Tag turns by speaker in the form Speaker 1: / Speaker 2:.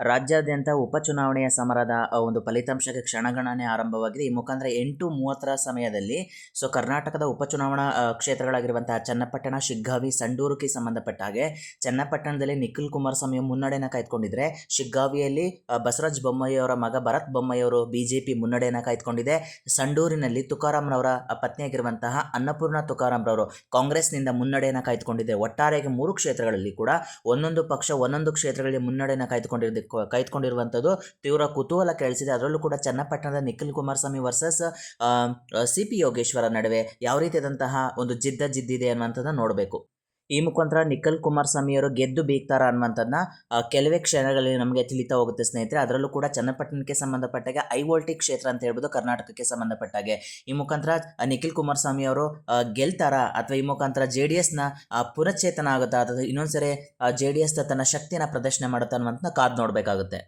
Speaker 1: ರಾಜ್ಯಾದ್ಯಂತ ಉಪಚುನಾವಣೆಯ ಸಮರದ ಒಂದು ಫಲಿತಾಂಶಕ್ಕೆ ಕ್ಷಣಗಣನೆ ಆರಂಭವಾಗಿದೆ. ಈ ಮುಖಾಂತರ ಎಂಟು ಮೂವತ್ತರ ಸಮಯದಲ್ಲಿ ಸೊ ಕರ್ನಾಟಕದ ಉಪಚುನಾವಣಾ ಚುನಾವಣಾ ಕ್ಷೇತ್ರಗಳಾಗಿರುವಂತಹ ಚನ್ನಪಟ್ಟಣ, ಶಿಗ್ಗಾವಿ, ಸಂಡೂರುಕ್ಕೆ ಸಂಬಂಧಪಟ್ಟ ಹಾಗೆ ಚನ್ನಪಟ್ಟಣದಲ್ಲಿ ನಿಖಿಲ್ ಕುಮಾರಸ್ವಾಮಿ ಮುನ್ನಡೆಯನ್ನು ಕಾಯ್ದುಕೊಂಡಿದ್ರೆ, ಶಿಗ್ಗಾವಿಯಲ್ಲಿ ಬಸವರಾಜ್ ಬಸವರಾಜ ಬೊಮ್ಮಾಯಿ ಅವರ ಮಗ ಭರತ್ ಬೊಮ್ಮಯ್ಯವರು ಬಿಜೆಪಿ ಮುನ್ನಡೆಯನ್ನು ಕಾಯ್ದುಕೊಂಡಿದೆ. ಸಂಡೂರಿನಲ್ಲಿ ತುಕಾರಾಮ್ರವರ ಪತ್ನಿಯಾಗಿರುವಂತಹ ಅನ್ನಪೂರ್ಣ ತುಕಾರಾಮ್ರವರು ಕಾಂಗ್ರೆಸ್ನಿಂದ ಮುನ್ನಡೆಯನ್ನು ಕಾಯ್ದುಕೊಂಡಿದೆ. ಒಟ್ಟಾರೆಯಾಗಿ ಮೂರು ಕ್ಷೇತ್ರಗಳಲ್ಲಿ ಕೂಡ ಒಂದೊಂದು ಪಕ್ಷ ಒಂದೊಂದು ಕ್ಷೇತ್ರಗಳಲ್ಲಿ ಮುನ್ನಡೆಯನ್ನು ಕಾಯ್ದುಕೊಂಡಿರೋದಕ್ಕೆ ಕಾಯ್ದುಕೊಂಡಿರುವಂಥದ್ದು ತೀವ್ರ ಕುತೂಹಲ ಕೇಳಿಸಿದೆ ಅದರಲ್ಲೂ ಕೂಡ ಚನ್ನಪಟ್ಟಣದ Nikhil Kumaraswamy versus C P Yogeshwar ನಡುವೆ ಯಾವ ರೀತಿಯಾದಂತಹ ಒಂದು ಜಿದ್ದ ಜಿದ್ದಿದೆ ಅನ್ನುವಂಥದ್ದನ್ನು ನೋಡಬೇಕು. ಈ ಮುಖಾಂತರ ನಿಖಿಲ್ ಅವರು ಗೆದ್ದು ಬೀಗ್ತಾರ ಅನ್ನುವಂಥದ್ದನ್ನ ಕೆಲವೇ ಕ್ಷಣಗಳಲ್ಲಿ ನಮಗೆ ತಿಳಿತಾ ಹೋಗುತ್ತೆ ಸ್ನೇಹಿತರೆ. ಅದರಲ್ಲೂ ಕೂಡ ಚನ್ನಪಟ್ಟಣಕ್ಕೆ ಸಂಬಂಧಪಟ್ಟಾಗೆ ಐ ವೋಲ್ಟಿ ಕ್ಷೇತ್ರ ಅಂತ ಹೇಳ್ಬೋದು ಕರ್ನಾಟಕಕ್ಕೆ ಸಂಬಂಧಪಟ್ಟಾಗೆ. ಈ ಮುಖಾಂತರ ನಿಖಿಲ್ ಕುಮಾರಸ್ವಾಮಿ ಅವರು ಗೆಲ್ತಾರ ಅಥವಾ ಈ ಮುಖಾಂತರ ಜೆ ಡಿ ಎಸ್ನ ಪುನಶ್ಚೇತನ ಆಗುತ್ತಾ ಅಥವಾ ಇನ್ನೊಂದ್ಸರಿ ಜೆ ಡಿ ಎಸ್ ತನ್ನ ಶಕ್ತಿಯನ್ನು ಪ್ರದರ್ಶನ ಮಾಡುತ್ತಾ ಅನ್ನುವಂಥ ಕಾದು ನೋಡಬೇಕಾಗುತ್ತೆ.